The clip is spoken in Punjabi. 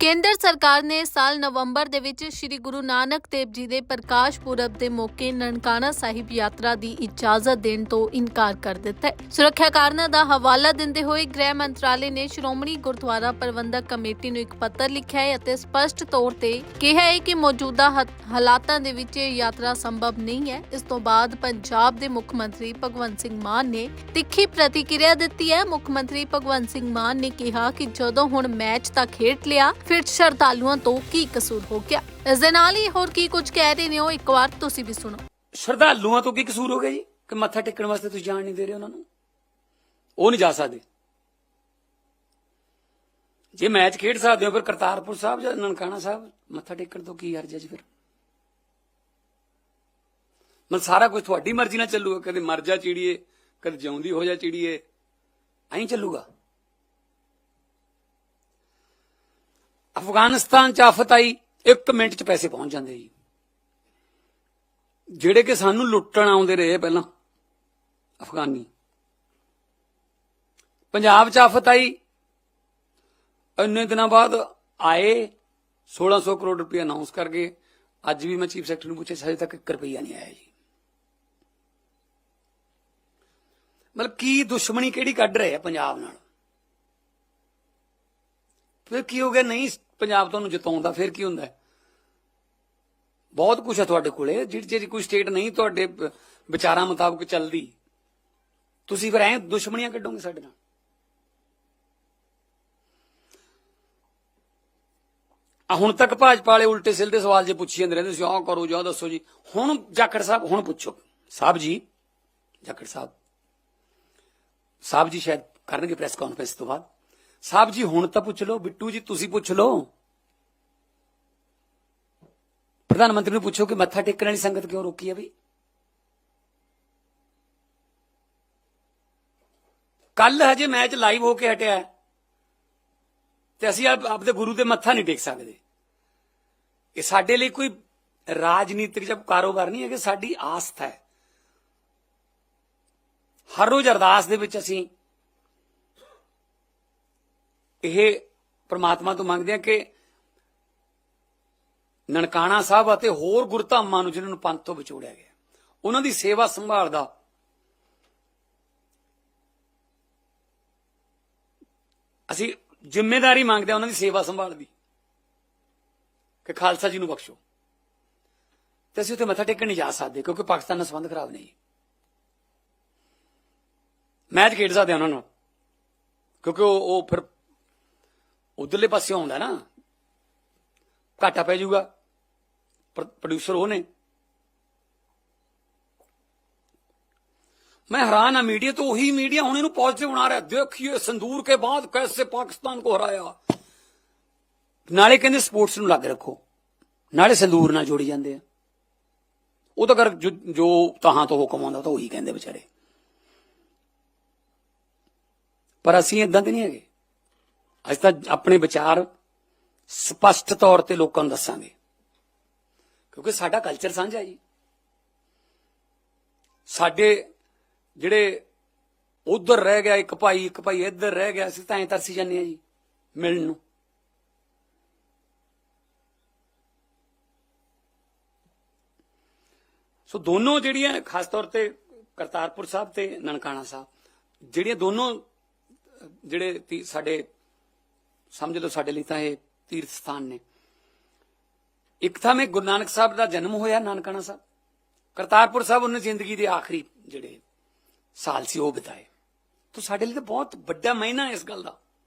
ਕੇਂਦਰ ਸਰਕਾਰ ਨੇ ਸਾਲ ਨਵੰਬਰ ਦੇ ਵਿੱਚ ਸ੍ਰੀ ਗੁਰੂ ਨਾਨਕ ਦੇਵ ਜੀ ਦੇ ਪ੍ਰਕਾਸ਼ ਪੁਰਬ ਦੇ ਮੌਕੇ ਨਨਕਾਣਾ ਸਾਹਿਬ ਯਾਤਰਾ ਦੀ ਇਜਾਜ਼ਤ ਦੇਣ ਤੋਂ ਇਨਕਾਰ ਕਰ ਦਿੱਤਾ ਹੈ। ਸੁਰੱਖਿਆ ਕਾਰਨਾਂ ਦਾ ਹਵਾਲਾ ਦਿੰਦੇ ਹੋਏ ਗ੍ਰਹਿ ਮੰਤਰਾਲੇ ਨੇ ਸ਼੍ਰੋਮਣੀ ਗੁਰਦੁਆਰਾ ਪ੍ਰਬੰਧਕ ਕਮੇਟੀ ਨੂੰ ਇੱਕ ਪੱਤਰ ਲਿਖਿਆ ਹੈ ਅਤੇ ਸਪਸ਼ਟ ਤੌਰ ਤੇ ਕਿਹਾ ਹੈ ਕਿ ਮੌਜੂਦਾ ਹ- ਹਾਲਾਤਾਂ ਦੇ ਵਿੱਚ ਇਹ ਯਾਤਰਾ ਸੰਭਵ ਨਹੀਂ ਹੈ। ਇਸ ਤੋਂ ਬਾਅਦ ਪੰਜਾਬ ਦੇ ਮੁੱਖ ਮੰਤਰੀ ਭਗਵੰਤ ਸਿੰਘ ਮਾਨ ਨੇ ਤਿੱਖੀ ਪ੍ਰਤੀਕਿਰਿਆ ਦਿੱਤੀ ਹੈ। ਮੁੱਖ ਮੰਤਰੀ ਭਗਵੰਤ ਸਿੰਘ ਮਾਨ ਨੇ ਕਿਹਾ ਕਿ ਜਦੋਂ ਹੁਣ ਮੈਚ ਤਾਂ ਖੇਡ ਲਿਆ ਫਿਰ ਸ਼ਰਧਾਲੂਆਂ ਤੋਂ ਕੀ ਕਸੂਰ ਹੋ ਗਿਆ? ਇਸ ਦੇ ਨਾਲ ਹੀ ਹੋਰ ਕੀ ਕੁਝ ਕਹਿ ਰਹੇ ਨੇ ਉਹ? ਇੱਕ ਵਾਰ ਤੁਸੀਂ ਵੀ ਸੁਣੋ। ਸ਼ਰਧਾਲੂਆਂ ਤੋਂ ਕੀ ਕਸੂਰ ਹੋ ਗਿਆ ਜੀ? ਕਿ ਮੱਥਾ ਟੇਕਣ ਵਾਸਤੇ ਤੁਸੀਂ ਜਾਣ ਨਹੀਂ ਦੇ ਰਹੇ ਉਹਨਾਂ ਨੂੰ? ਉਹ ਨਹੀਂ ਜਾ ਸਕਦੇ। ਜੇ ਮੈਚ ਖੇਡ ਸਕਦੇ ਹੋ, ਫਿਰ ਕਰਤਾਰਪੁਰ ਸਾਹਿਬ ਜਾਂ ਨਨਕਾਣਾ ਸਾਹਿਬ, ਮੱਥਾ ਟੇਕਣ ਤੋਂ ਕੀ ਅਰਜ ਹੈ ਜੀ ਫਿਰ? ਮਨ ਸਾਰਾ ਕੁਝ ਤੁਹਾਡੀ ਮਰਜ਼ੀ ਨਾਲ ਚੱਲੂਗਾ। ਕਦੇ ਮਰ ਜਾ ਚਿੜੀਏ, ਕਦੇ ਜਿਉਂਦੀ ਹੋ ਜਾ ਚਿੜੀਏ। ਐਂ ਚੱਲੂਗਾ। ਅਫਗਾਨਿਸਤਾਨ ਚ ਆਫਤ ਆਈ 1 ਮਿੰਟ ਚ ਪੈਸੇ ਪਹੁੰਚ ਜਾਂਦੇ ਜੀ। ਜਿਹੜੇ ਕਿ ਸਾਨੂੰ ਲੁੱਟਣ ਆਉਂਦੇ ਰਹੇ ਪਹਿਲਾਂ, ਅਫਗਾਨੀ। ਪੰਜਾਬ ਚ ਆਫਤ ਆਈ, ਇੰਨੇ ਦਿਨਾਂ ਬਾਅਦ ਆਏ 1600 ਕਰੋੜ ਰੁਪਏ ਅਨਾਉਂਸ ਗਏ। ਅੱਜ ਵੀ ਮੈਂ ਚੀਫ ਸੈਕਟਰੀ ਨੂੰ ਪੁੱਛਿਆ, ਹਜੇ ਤੱਕ 1 ਰੁਪਈਆ ਨਹੀਂ ਆਇਆ ਜੀ। ਮਤਲਬ ਕੀ ਦੁਸ਼ਮਣੀ ਕਿਹੜੀ ਕੱਢ ਰਹੇ ਆ ਪੰਜਾਬ ਨਾਲ? ਫਿਰ ਕੀ ਹੋ ਗਿਆ? ਨਹੀਂ, ਪੰਜਾਬ ਤੁਹਾਨੂੰ ਜਿਤਾਉਂਦਾ ਫਿਰ ਕੀ ਹੁੰਦਾ ਬਹੁਤ ਕੁਝ ਹੈ ਤੁਹਾਡੇ ਕੋਲੇ, ਜਿਹੜੀ ਜਿਹੜੀ ਕੋਈ ਸਟੇਟ ਨਹੀਂ ਤੁਹਾਡੇ ਵਿਚਾਰਾਂ ਮੁਤਾਬਕ ਚੱਲਦੀ। ਤੁਸੀਂ ਫਿਰ ਐ ਦੁਸ਼ਮਣੀਆਂ ਕੱਢੋਗੇ ਸਾਡੇ ਨਾਲ? ਆ ਹੁਣ ਤੱਕ ਭਾਜਪਾ ਵਾਲੇ ਉਲਟੇ ਸਿੱਧੇ ਸਵਾਲ ਜੇ ਪੁੱਛੀ ਜਾਂਦੇ ਰਹਿੰਦੇ ਸੀ ਆਹ ਕਰੋ ਜਾਂ ਦੱਸੋ ਜੀ। ਹੁਣ ਜਾਖੜ ਸਾਹਿਬ, ਹੁਣ ਪੁੱਛੋ। ਸਾਹਿਬ ਜੀ, ਜਾਖੜ ਸਾਹਿਬ। ਸਾਹਿਬ ਜੀ ਸ਼ਾਇਦ ਕਰਨਗੇ ਪ੍ਰੈਸ ਕਾਨਫਰੰਸ ਤੋਂ ਬਾਅਦ। ਸਾਹਿਬ ਜੀ, ਹੁਣ ਤਾਂ ਪੁੱਛ ਲਓ, ਬਿੱਟੂ ਜੀ, ਤੁਸੀਂ ਪੁੱਛ ਲਓ। ਪ੍ਰਧਾਨ ਮੰਤਰੀ ਨੂੰ ਪੁੱਛੋ ਕਿ ਮੱਥਾ ਟੇਕਣ ਵਾਲੀ ਸੰਗਤ ਕਿਉਂ ਰੋਕੀ ਹੈ ਬਈ ਕੱਲ ਹਜੇ ਮੈਚ ਲਾਈਵ ਹੋ ਕੇ ਹਟਿਆ ਤੇ ਅਸੀਂ ਆਪਦੇ ਗੁਰੂ ਦੇ ਮੱਥਾ ਨਹੀਂ ਟੇਕ ਸਕਦੇ। ਇਹ ਸਾਡੇ ਲਈ ਕੋਈ ਰਾਜਨੀਤਿਕ ਜਾਂ ਕਾਰੋਬਾਰ ਨਹੀਂ ਹੈ ਕਿ ਸਾਡੀ ਆਸਥਾ ਹੈ। ਹਰ ਰੋਜ਼ ਅਰਦਾਸ ਦੇ ਵਿੱਚ ਅਸੀਂ ਇਹ ਪ੍ਰਮਾਤਮਾ ਤੋਂ ਮੰਗਦੇ ਹਾਂ ਕਿ ਨਨਕਾਣਾ ਸਾਹਿਬ ਅਤੇ ਹੋਰ ਗੁਰਧਾਮਾਂ ਨੂੰ ਜਿਨ੍ਹਾਂ ਨੂੰ ਪੰਥ ਤੋਂ ਵਿਛੋੜਿਆ ਗਿਆ, ਉਹਨਾਂ ਦੀ ਸੇਵਾ ਸੰਭਾਲ ਦਾ ਅਸੀਂ ਜ਼ਿੰਮੇਵਾਰੀ ਮੰਗਦੇ ਹਾਂ ਉਹਨਾਂ ਦੀ ਸੇਵਾ ਸੰਭਾਲ ਦੀ, ਕਿ ਖਾਲਸਾ ਜੀ ਨੂੰ ਬਖਸ਼ੋ। ਤੇ ਅਸੀਂ ਉੱਥੇ ਮੱਥਾ ਟੇਕਣ ਨਹੀਂ ਜਾ ਸਕਦੇ, ਕਿਉਂਕਿ ਪਾਕਿਸਤਾਨ ਨਾਲ ਸੰਬੰਧ ਖਰਾਬ ਨਹੀਂ। ਜੀ ਮੈਚ ਖੇਡ ਸਕਦੇ ਹਾਂ ਉਹਨਾਂ ਨਾਲ, ਕਿਉਂਕਿ ਉਹ ਉਹ ਫਿਰ ਉਧਰਲੇ ਪਾਸੇ ਆਉਂਦਾ ਨਾ ਘਾਟਾ ਪੈ ਜਾਊਗਾ ਪ੍ਰੋਡਿਊਸਰ ਉਹ ਨੇ मैं हैरान है मीडिया तो वही मीडिया होने ਨੂੰ पॉजिटिव बना रहा है देखिए संदूर के बाद कैसे पाकिस्तान को हराया ਨਾਲੇ ਕਹਿੰਦੇ ਸਪੋਰਟਸ ਨੂੰ ਲੱਗ ਰੱਖੋ ਨਾਲੇ ਸੰਦੂਰ ਨਾਲ ਜੋੜੀ ਜਾਂਦੇ ਆ ਉਹ ਤਾਂ ਕਰ ਜੋ- ਜੋ ਤਹਾਂ ਤੋਂ ਹੁਕਮ ਆਉਂਦਾ ਤਾਂ ਉਹੀ ਕਹਿੰਦੇ ਵਿਚਾਰੇ ਪਰ ਅਸੀਂ ਇਦਾਂ ਦੇ ਨਹੀਂ ਹੈਗੇ ਅੱਜ ਤਾਂ ਆਪਣੇ ਵਿਚਾਰ ਸਪਸ਼ਟ ਤੌਰ ਤੇ ਲੋਕਾਂ ਨੂੰ ਦੱਸਾਂਗੇ। ਕਿਉਂਕਿ ਸਾਡਾ ਕਲਚਰ ਸਾਂਝਾ ਜੀ। ਸਾਡੇ ਜਿਹੜੇ ਉਧਰ ਰਹਿ ਗਿਆ ਇੱਕ ਭਾਈ ਇੱਕ ਭਾਈ ਇੱਧਰ ਰਹਿ ਗਿਆ, ਅਸੀਂ ਤਾਂ ਐਂ ਤਰਸੀ ਜਾਂਦੇ ਆ ਜੀ, ਮਿਲਣ ਨੂੰ। ਸੋ ਦੋਨੋਂ ਜਿਹੜੀਆਂ ਖਾਸ ਤੌਰ ਤੇ ਕਰਤਾਰਪੁਰ ਸਾਹਿਬ ਤੇ ਨਨਕਾਣਾ ਸਾਹਿਬ, ਜਿਹੜੀਆਂ ਦੋਨੋਂ ਜਿਹੜੇ ਸਾਡੇ ਸਮਝ ਲਓ ਸਾਡੇ ਲਈ ਤਾਂ ਇਹ ਤੀਰਥ ਸਥਾਨ ਨੇ। ਇੱਕ ਥਾਂ ਮੈਂ ਗੁਰੂ ਨਾਨਕ ਸਾਹਿਬ ਦਾ ਜਨਮ ਹੋਇਆ, ਨਾਨਕਾਣਾ ਸਾਹਿਬ। ਕਰਤਾਰਪੁਰ ਸਾਹਿਬ ਉਹਨੇ ਜ਼ਿੰਦਗੀ ਦੇ ਆਖਰੀ ਜਿਹੜੇ ਸਾਲ ਸੀ, ਉਹ ਬਿਤਾਏ। ਤਾਂ ਸਾਡੇ ਲਈ ਤਾਂ ਬਹੁਤ ਵੱਡਾ ਮਹੀਨਾ ਹੈ ਇਸ ਗੱਲ ਦਾ।